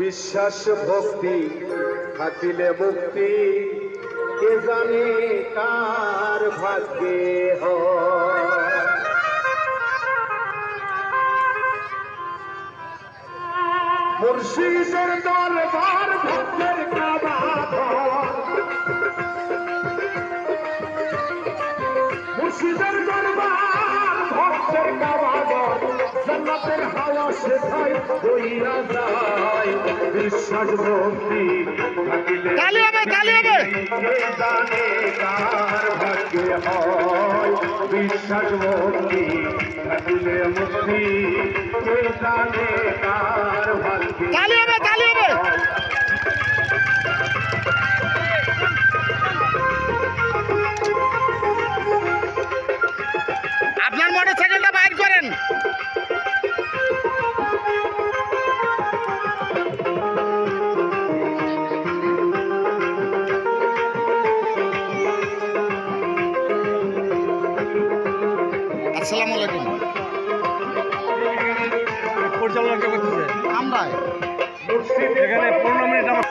বিশ্বাস ভক্তি থাকিলে মুক্তি কে জানে কার ভাগ্যে হ মুর্শিদের দরবার ভক্তের কাবা সেথায় বইয়া যায়? বিশ্বাস ভক্তি থাকিলে তালি হবে কালি হবে। কে জানে কার ভাগ্যে হয়? বিশ্বাস ভক্তি থাকিলে মুক্তি কে জানে কার ভাগ্যে তালি হবে কালি হবে। করতেছে আমরা এখানে পনেরো মিনিট আমার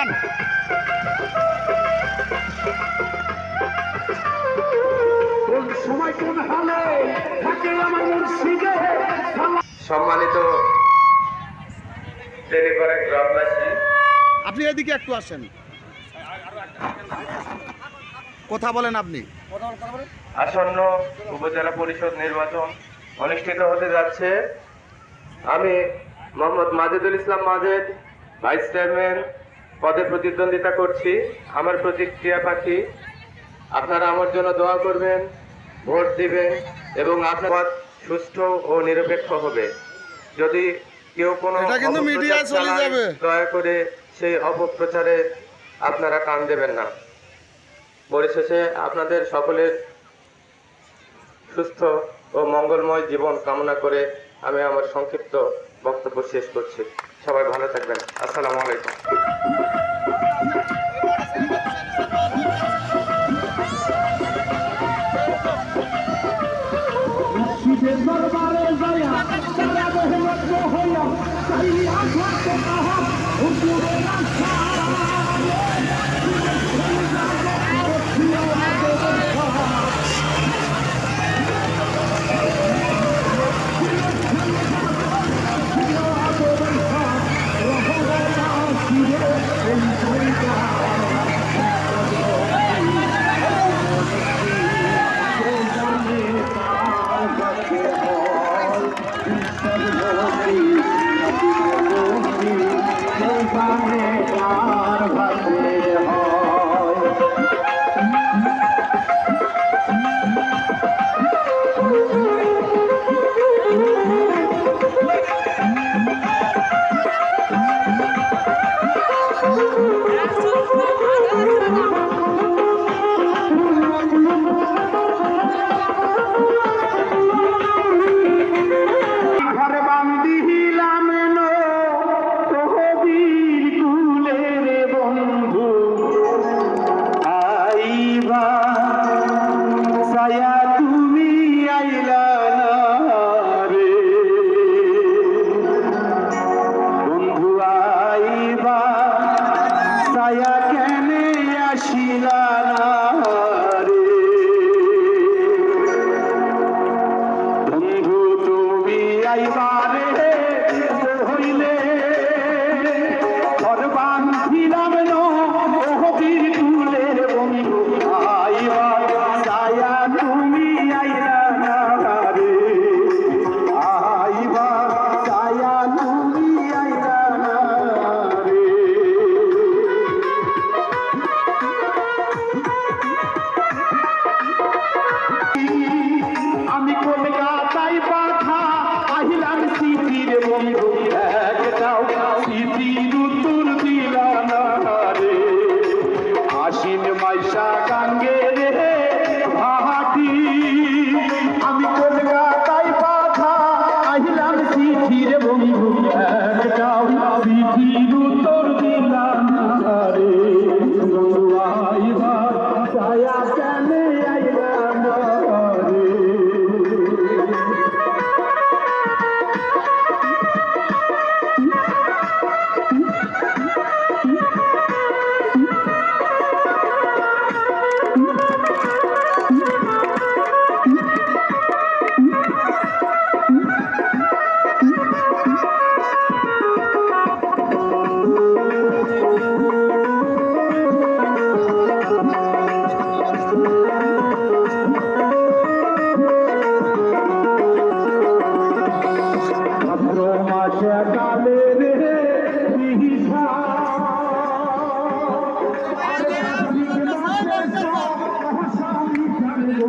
সালাম সম্মানিত গ্রামবাসী। আপনি এদিকে একটু আসেন। কথা বলেন আপনি। আসন্ন উপজেলা পরিষদ নির্বাচন অনুষ্ঠিত হতে যাচ্ছে। আমি মোহাম্মদ মাজেদুল ইসলাম মাজেদ ভাইস চেয়ারম্যান পদে প্রতিদ্বন্দ্বিতা করছি। আমার প্রতিক্রিয়া পাখি আপনারা আমার জন্য দোয়া করবেন ভোট দিবেন এবং আপনার পদ সুষ্ঠু ও নিরপেক্ষ হবে। যদি কেউ কোনো। দয়া করে সেই অপপ্রচারে আপনারা কান দেবেন না। পরিশেষে আপনাদের সকলের সুস্থ ও মঙ্গলময় জীবন কামনা করে আমি আমার সংক্ষিপ্ত বক্তব্য শেষ করছি। সবাই ভালো থাকবেন। আসসালামু আলাইকুম। মুর্শিদের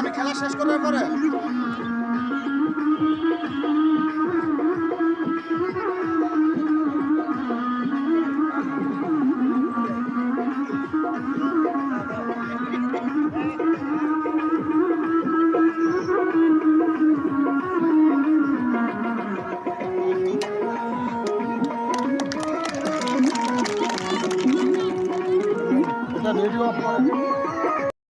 আমি খেলা শেষ করার পরে